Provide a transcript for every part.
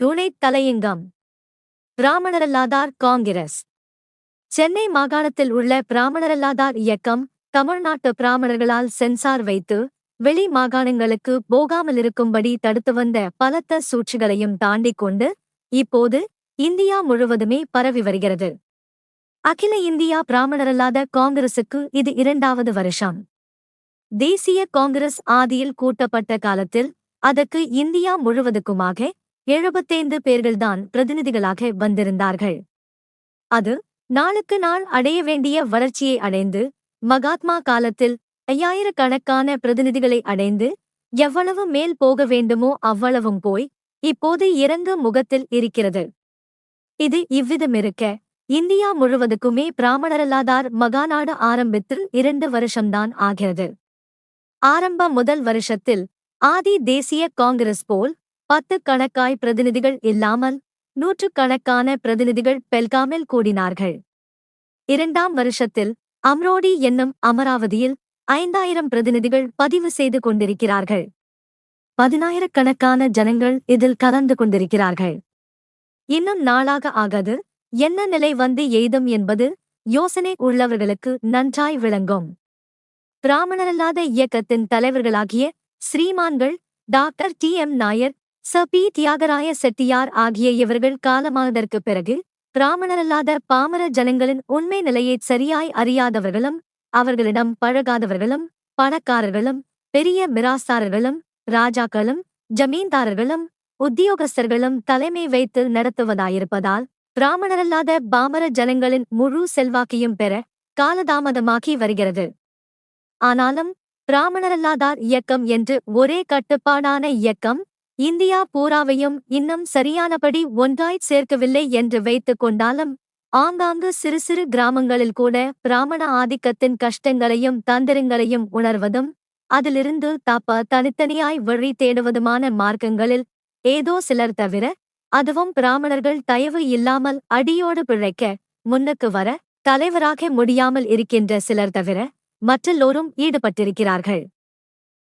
துணைத் தலையங்கம். பிராமணரல்லாதார் காங்கிரஸ். சென்னை மாகாணத்தில் உள்ள பிராமணரல்லாதார் இயக்கம் தமிழ்நாட்டு பிராமணர்களால் சென்சார் வைத்து வெளி மாகாணங்களுக்கு போகாமலிருக்கும்படி தடுத்து வந்த பலத்த சூழ்ச்சிகளையும் தாண்டி கொண்டு இப்போது இந்தியா முழுவதுமே பரவி வருகிறது. அகில இந்தியா பிராமணரல்லாத காங்கிரசுக்கு இது இரண்டாவது வருஷம். தேசிய காங்கிரஸ் ஆதியில் கூட்டப்பட்ட காலத்தில் அதற்கு இந்தியா முழுவதுக்குமாக எழுபத்தைந்து பேர்கள்தான் பிரதிநிதிகளாக வந்திருந்தார்கள். அது நாளுக்கு நாள் அடைய வேண்டிய வளர்ச்சியை அடைந்து மகாத்மா காலத்தில் ஐயாயிரக்கணக்கான பிரதிநிதிகளை அடைந்து எவ்வளவு மேல் போக வேண்டுமோ அவ்வளவும் போய் இப்போது இறங்கு முகத்தில் இருக்கிறது. இது இவ்விதமிருக்க இந்தியா முழுவதுக்குமே பிராமணரல்லாதார் மகாநாடு ஆரம்பித்து இரண்டு வருஷம்தான் ஆகிறது. ஆரம்ப முதல் வருஷத்தில் ஆதி தேசிய காங்கிரஸ் போல் பத்து கணக்காய் பிரதிநிதிகள் இல்லாமல் நூற்றுக்கணக்கான பிரதிநிதிகள் பெல்காமில் கூடினார்கள். இரண்டாம் வருஷத்தில் அம்ரோடி என்னும் அமராவதியில் ஐந்தாயிரம் பிரதிநிதிகள் பதிவு செய்து கொண்டிருக்கிறார்கள். பதினாயிரக்கணக்கான ஜனங்கள் இதில் கலந்து கொண்டிருக்கிறார்கள். இன்னும் நாளாக ஆகாது என்ன நிலை வந்து எய்தும் என்பது யோசனை உள்ளவர்களுக்கு நன்றாய் விளங்கும். பிராமணரல்லாத இயக்கத்தின் தலைவர்களாகிய ஸ்ரீமான்கள் டாக்டர் டி எம் நாயர் ச. பி. தியாகராய செட்டியார் ஆகிய இவர்கள் காலமானதற்கு பிறகு பிராமணரல்லாத பாமர ஜனங்களின் உண்மை நிலையை சரியாய் அறியாதவர்களும் அவர்களிடம் பழகாதவர்களும் பணக்காரர்களும் பெரிய மிராஸ்தாரர்களும் ராஜாக்களும் ஜமீன்தாரர்களும் உத்தியோகஸ்தர்களும் தலைமை வைத்து நடத்துவதாயிருப்பதால் பிராமணரல்லாத பாமர ஜனங்களின் முழு செல்வாக்கையும் பெற காலதாமதமாகி வருகிறது. ஆனாலும் பிராமணரல்லாதார் இயக்கம் என்று ஒரே கட்டுப்பாடான இயக்கம் இந்தியா பூராவையும் இன்னும் சரியானபடி ஒன்றாய்ச் சேர்க்கவில்லை என்று வைத்துக் கொண்டாலும் ஆங்காங்கு சிறு சிறு கிராமங்களில் கூட பிராமண ஆதிக்கத்தின் கஷ்டங்களையும் தந்திரங்களையும் உணர்வதும் அதிலிருந்து தப்ப தனித்தனியாய் வழி தேடுவதுமான மார்க்கங்களில் ஏதோ சிலர் தவிர அதுவும் பிராமணர்கள் தயவு இல்லாமல் அடியோடு பிழைக்க முன்னுக்கு வர தலைவராக முடியாமல் இருக்கின்ற சிலர் தவிர மற்றெல்லோரும் ஈடுபட்டிருக்கிறார்கள்.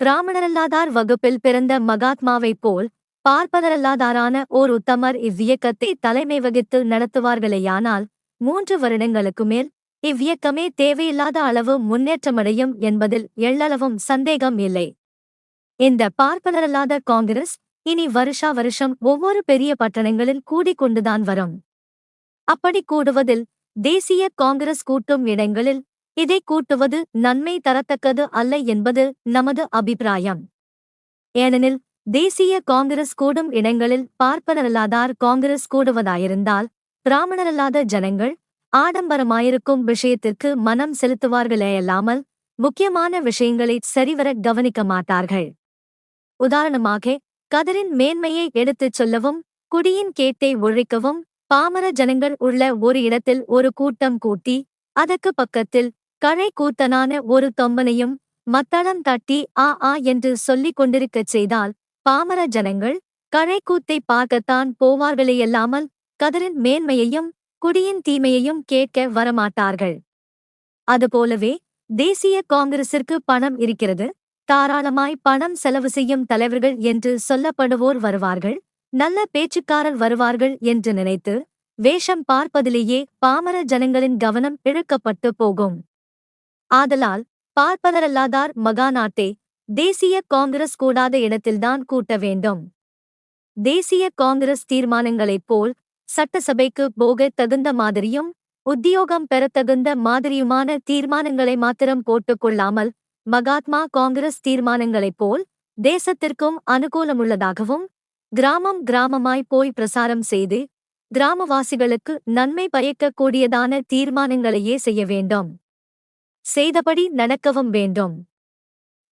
பிராமணரல்லாதார் வகுப்பில் பிறந்த மகாத்மாவைப் போல் பார்ப்பதரல்லாதாரான ஓர் உத்தமர் இவ்வியக்கத்தை தலைமை வகித்து நடத்துவார்களேயானால் மூன்று வருடங்களுக்கு மேல் இவ்வியக்கமே தேவையில்லாத அளவு முன்னேற்றமடையும் என்பதில் எள்ளளவும் சந்தேகம் இல்லை. இந்த பார்ப்பனரல்லாத காங்கிரஸ் இனி வருஷா வருஷம் ஒவ்வொரு பெரிய பட்டணங்களில் கூடிக்கொண்டுதான் வரும். அப்படி கூடுவதில் தேசிய காங்கிரஸ் கூட்டும் இடங்களில் இதை கூட்டுவது நன்மை தரத்தக்கது அல்ல என்பது நமது அபிப்பிராயம். ஏனெனில் தேசிய காங்கிரஸ் கூடும் இடங்களில் பார்ப்பனரல்லாதார் காங்கிரஸ் கூடுவதாயிருந்தால் பிராமணரல்லாத ஜனங்கள் ஆடம்பரமாயிருக்கும் விஷயத்திற்கு மனம் செலுத்துவார்களேயல்லாமல் முக்கியமான விஷயங்களை சரிவர கவனிக்க மாட்டார்கள். உதாரணமாக கதரின் மேன்மையை எடுத்துச் சொல்லவும் குடியின் கேட்டை ஒழிக்கவும் பாமர ஜனங்கள் உள்ள ஒரு இடத்தில் ஒரு கூட்டம் கூட்டி அதற்கு பக்கத்தில் கழை கூத்தனான ஒரு தொம்பனையும் மத்தளம் தட்டி ஆ ஆ என்று சொல்லிக் கொண்டிருக்கச் செய்தால் பாமர ஜனங்கள் கழை பார்க்கத்தான் போவார்களேயல்லாமல் கதரின் மேன்மையையும் குடியின் தீமையையும் கேட்க வரமாட்டார்கள். அதுபோலவே தேசிய காங்கிரசிற்கு பணம் இருக்கிறது. தாராளமாய் பணம் செலவு செய்யும் தலைவர்கள் என்று சொல்லப்படுவோர் வருவார்கள். நல்ல பேச்சுக்காரர் வருவார்கள் என்று நினைத்து வேஷம் பார்ப்பதிலேயே பாமர ஜனங்களின் கவனம் இழுக்கப்பட்டு போகும். ஆதலால் பார்ப்பதரல்லாதார் மகாநாட்டை தேசிய காங்கிரஸ் கூடாத இடத்தில்தான் கூட்ட வேண்டும். தேசிய காங்கிரஸ் தீர்மானங்களைப் போல் சட்டசபைக்கு போக தகுந்த மாதிரியும் உத்தியோகம் பெறத்தகுந்த மாதிரியுமான தீர்மானங்களை மாத்திரம் போட்டுக் கொள்ளாமல் மகாத்மா காங்கிரஸ் தீர்மானங்களைப் போல் தேசத்திற்கும் அனுகூலமுள்ளதாகவும் கிராமம் கிராமமாய் போய் பிரசாரம் செய்து கிராமவாசிகளுக்கு நன்மை பயக்கக்கூடியதான தீர்மானங்களையே செய்ய வேண்டும். செய்தபடி நடக்கவும் வேண்டும்.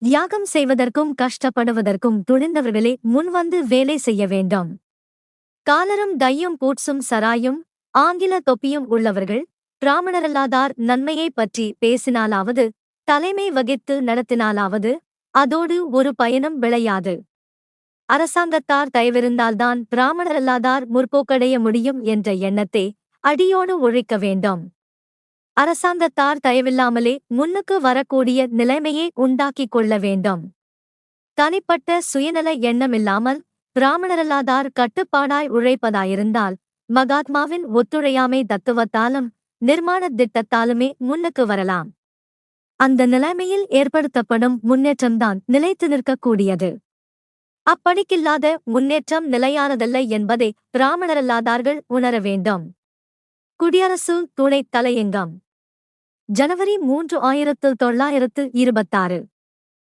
தியாகம் செய்வதற்கும் கஷ்டப்படுவதற்கும் துணிந்தவர்களே முன்வந்து வேலை செய்ய வேண்டும். காலரும் டையும் பூட்ஸும் சராயும் ஆங்கில தொப்பியும் உள்ளவர்கள் பிராமணரல்லாதார் நன்மையை பற்றி பேசினாலாவது தலைமை வகித்து நடத்தினாலாவது அதோடு ஒரு பயனும் விளையாது. அரசாங்கத்தார் தயவிருந்தால்தான் பிராமணரல்லாதார் முற்போக்கடைய முடியும் என்ற எண்ணத்தை அடியோடு ஒழிக்க வேண்டும். அரசாங்கத்தார் தயவில்லாமலே முன்னுக்கு வரக்கூடிய நிலைமையை உண்டாக்கிக் கொள்ள வேண்டும். தனிப்பட்ட சுயநல எண்ணமில்லாமல் பிராமணரல்லாதார் கட்டுப்பாடாய் உழைப்பதாயிருந்தால் மகாத்மாவின் ஒத்துழையாமை தத்துவத்தாலும் நிர்மாண திட்டத்தாலுமே முன்னுக்கு வரலாம். அந்த நிலைமையில் ஏற்படுத்தப்படும் முன்னேற்றம்தான் நிலைத்து நிற்கக்கூடியது. அப்படிக்கில்லாத முன்னேற்றம் நிலையானதல்ல என்பதை பிராமணரல்லாதார்கள் உணர வேண்டும். குடியரசு துணைத் தலையங்கம் ஜனவரி மூன்று ஆயிரத்து தொள்ளாயிரத்து இருபத்தாறு.